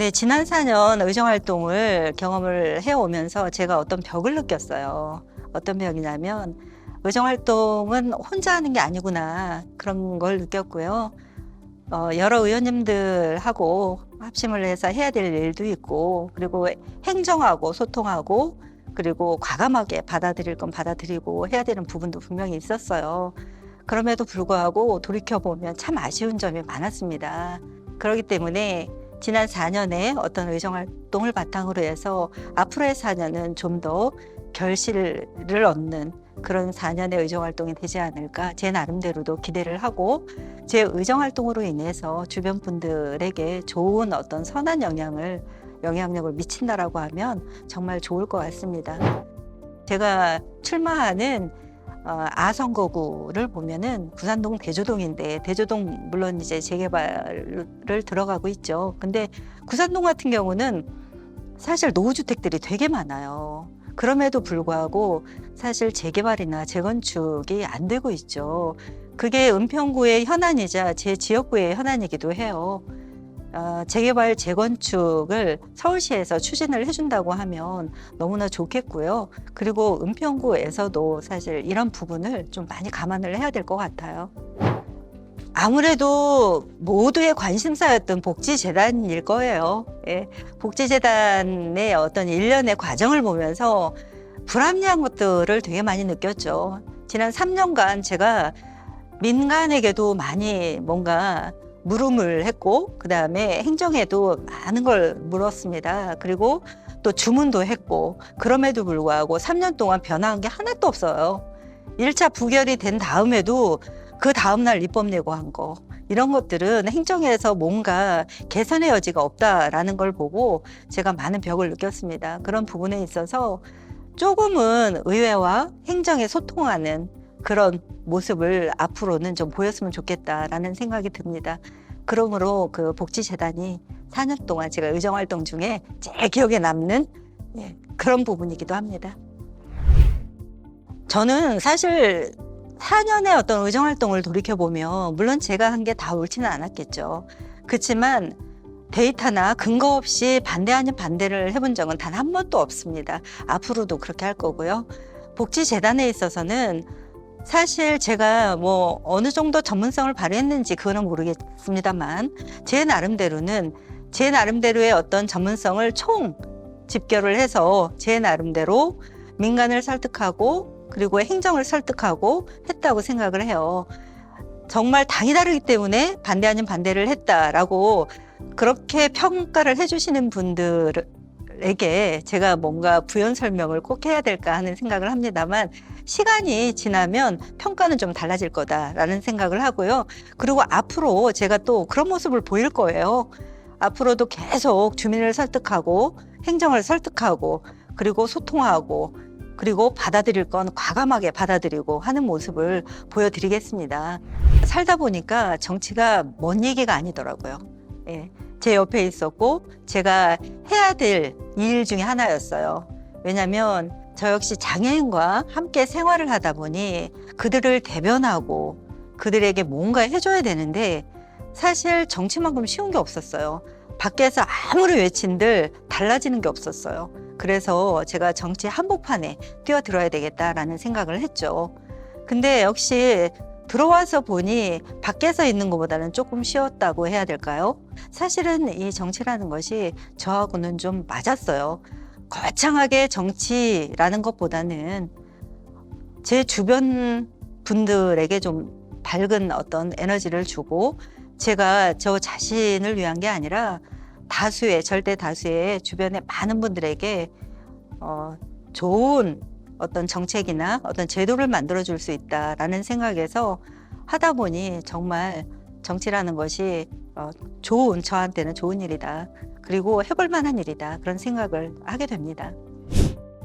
네, 지난 4년 의정 활동을 경험을 해오면서 제가 어떤 벽을 느꼈어요. 어떤 벽이냐면 의정 활동은 혼자 하는 게 아니구나 그런 걸 느꼈고요. 어, 여러 의원님들하고 합심을 해서 해야 될 일도 있고 그리고 행정하고 소통하고 그리고 과감하게 받아들일 건 받아들이고 해야 되는 부분도 분명히 있었어요. 그럼에도 불구하고 돌이켜 보면 참 아쉬운 점이 많았습니다. 그렇기 때문에 지난 4년의 어떤 의정 활동을 바탕으로 해서 앞으로의 4년은 좀 더 결실을 얻는 그런 4년의 의정 활동이 되지 않을까 제 나름대로도 기대를 하고 제 의정 활동으로 인해서 주변 분들에게 좋은 어떤 선한 영향을 영향력을 미친다라고 하면 정말 좋을 것 같습니다. 제가 출마하는 어, 아선거구를 보면은 구산동 대조동인데 대조동 물론 이제 재개발을 들어가고 있죠. 근데 구산동 같은 경우는 사실 노후주택들이 되게 많아요. 그럼에도 불구하고 사실 재개발이나 재건축이 안 되고 있죠. 그게 은평구의 현안이자 제 지역구의 현안이기도 해요. 어, 재개발, 재건축을 서울시에서 추진을 해준다고 하면 너무나 좋겠고요. 그리고 은평구에서도 사실 이런 부분을 좀 많이 감안을 해야 될 것 같아요. 아무래도 모두의 관심사였던 복지재단일 거예요. 예. 복지재단의 어떤 일련의 과정을 보면서 불합리한 것들을 되게 많이 느꼈죠. 지난 3년간 제가 민간에게도 많이 뭔가 물음을 했고, 그 다음에 행정에도 많은 걸 물었습니다. 그리고 또 주문도 했고, 그럼에도 불구하고 3년 동안 변화한 게 하나도 없어요. 1차 부결이 된 다음에도 그 다음날 입법 예고한 거. 이런 것들은 행정에서 뭔가 개선의 여지가 없다라는 걸 보고 제가 많은 벽을 느꼈습니다. 그런 부분에 있어서 조금은 의회와 행정에 소통하는 그런 모습을 앞으로는 좀 보였으면 좋겠다라는 생각이 듭니다. 그러므로 그 복지재단이 4년 동안 제가 의정활동 중에 제일 기억에 남는 예, 그런 부분이기도 합니다. 저는 사실 4년의 어떤 의정활동을 돌이켜보면 물론 제가 한 게 다 옳지는 않았겠죠. 그렇지만 데이터나 근거 없이 반대 아닌 반대를 해본 적은 단 한 번도 없습니다. 앞으로도 그렇게 할 거고요. 복지재단에 있어서는 사실 제가 뭐 어느 정도 전문성을 발휘했는지 그거는 모르겠습니다만 제 나름대로는 제 나름대로의 어떤 전문성을 총 집결을 해서 제 나름대로 민간을 설득하고 그리고 행정을 설득하고 했다고 생각을 해요. 정말 당이 다르기 때문에 반대 아닌 반대를 했다라고 그렇게 평가를 해주시는 분들 에게 제가 뭔가 부연 설명을 꼭 해야 될까 하는 생각을 합니다만 시간이 지나면 평가는 좀 달라질 거다라는 생각을 하고요. 그리고 앞으로 제가 또 그런 모습을 보일 거예요. 앞으로도 계속 주민을 설득하고 행정을 설득하고 그리고 소통하고 그리고 받아들일 건 과감하게 받아들이고 하는 모습을 보여드리겠습니다. 살다 보니까 정치가 먼 얘기가 아니더라고요. 예, 제 옆에 있었고 제가 해야 될 일 중에 하나였어요. 왜냐하면 저 역시 장애인과 함께 생활을 하다 보니 그들을 대변하고 그들에게 뭔가 해줘야 되는데 사실 정치만큼 쉬운 게 없었어요. 밖에서 아무리 외친들 달라지는 게 없었어요. 그래서 제가 정치 한복판에 뛰어들어야 되겠다라는 생각을 했죠. 근데 역시 들어와서 보니 밖에서 있는 것보다는 조금 쉬웠다고 해야 될까요? 사실은 이 정치라는 것이 저하고는 좀 맞았어요. 거창하게 정치라는 것보다는 제 주변 분들에게 좀 밝은 어떤 에너지를 주고 제가 저 자신을 위한 게 아니라 다수의 절대 다수의 주변의 많은 분들에게 어, 좋은 어떤 정책이나 어떤 제도를 만들어 줄 수 있다라는 생각에서 하다 보니 정말 정치라는 것이 어, 좋은 저한테는 좋은 일이다. 그리고 해볼 만한 일이다. 그런 생각을 하게 됩니다.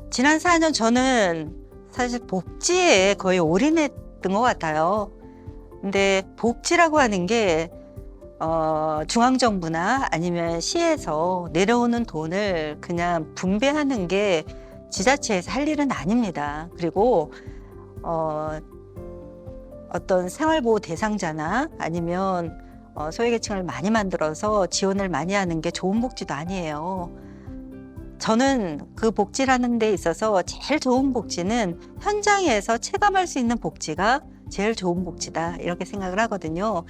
지난 4년 저는 사실 복지에 거의 올인했던 것 같아요. 근데 복지라고 하는 게 어, 중앙정부나 아니면 시에서 내려오는 돈을 그냥 분배하는 게 지자체에서 할 일은 아닙니다. 그리고 어, 어떤 생활보호 대상자나 아니면 어, 소외계층을 많이 만들어서 지원을 많이 하는 게 좋은 복지도 아니에요. 저는 그 복지라는 데 있어서 제일 좋은 복지는 현장에서 체감할 수 있는 복지가 제일 좋은 복지다 이렇게 생각을 하거든요.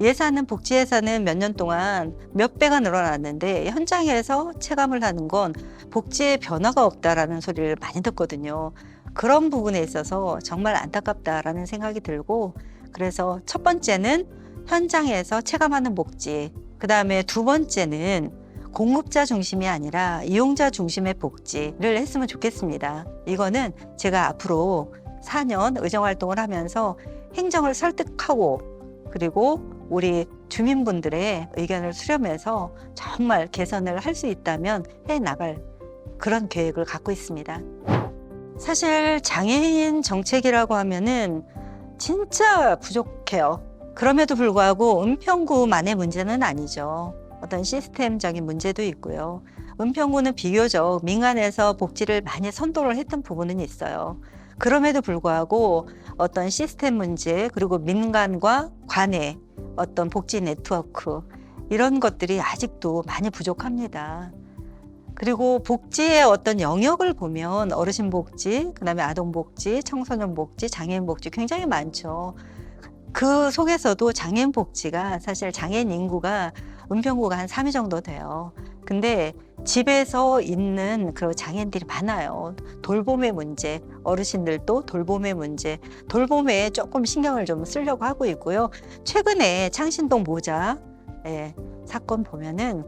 예산은 복지 예산은 몇 년 동안 몇 배가 늘어났는데 현장에서 체감을 하는 건 복지에 변화가 없다라는 소리를 많이 듣거든요. 그런 부분에 있어서 정말 안타깝다라는 생각이 들고 그래서 첫 번째는 현장에서 체감하는 복지, 그 다음에 두 번째는 공급자 중심이 아니라 이용자 중심의 복지를 했으면 좋겠습니다. 이거는 제가 앞으로 4년 의정 활동을 하면서 행정을 설득하고 그리고 우리 주민분들의 의견을 수렴해서 정말 개선을 할 수 있다면 해 나갈 그런 계획을 갖고 있습니다. 사실 장애인 정책이라고 하면은 진짜 부족해요. 그럼에도 불구하고 은평구만의 문제는 아니죠. 어떤 시스템적인 문제도 있고요. 은평구는 비교적 민간에서 복지를 많이 선도를 했던 부분은 있어요. 그럼에도 불구하고 어떤 시스템 문제 그리고 민간과 관의 어떤 복지 네트워크 이런 것들이 아직도 많이 부족합니다. 그리고 복지의 어떤 영역을 보면 어르신 복지, 그다음에 아동 복지, 청소년 복지, 장애인 복지 굉장히 많죠. 그 속에서도 장애인 복지가 사실 장애인 인구가 은평구가 한 3위 정도 돼요. 근데 집에서 있는 그 장애인들이 많아요. 돌봄의 문제, 어르신들도 돌봄의 문제, 돌봄에 조금 신경을 좀 쓰려고 하고 있고요. 최근에 창신동 모자 예, 사건 보면은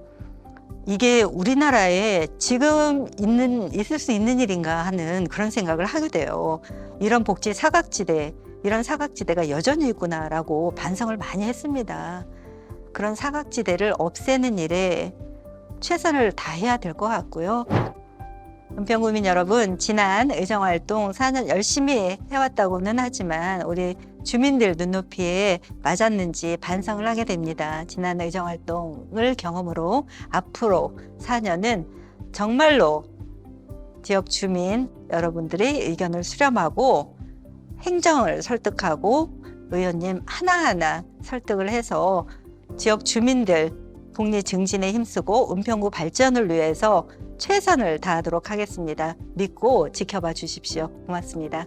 이게 우리나라에 지금 있는 있을 수 있는 일인가 하는 그런 생각을 하게 돼요. 이런 복지 사각지대, 이런 사각지대가 여전히 있구나라고 반성을 많이 했습니다. 그런 사각지대를 없애는 일에 최선을 다해야 될 것 같고요. 은평구민 여러분, 지난 의정활동 4년 열심히 해왔다고는 하지만 우리 주민들 눈높이에 맞았는지 반성을 하게 됩니다. 지난 의정활동을 경험으로 앞으로 4년은 정말로 지역 주민 여러분들의 의견을 수렴하고 행정을 설득하고 의원님 하나하나 설득을 해서 지역 주민들 복리 증진에 힘쓰고 은평구 발전을 위해서 최선을 다하도록 하겠습니다. 믿고 지켜봐 주십시오. 고맙습니다.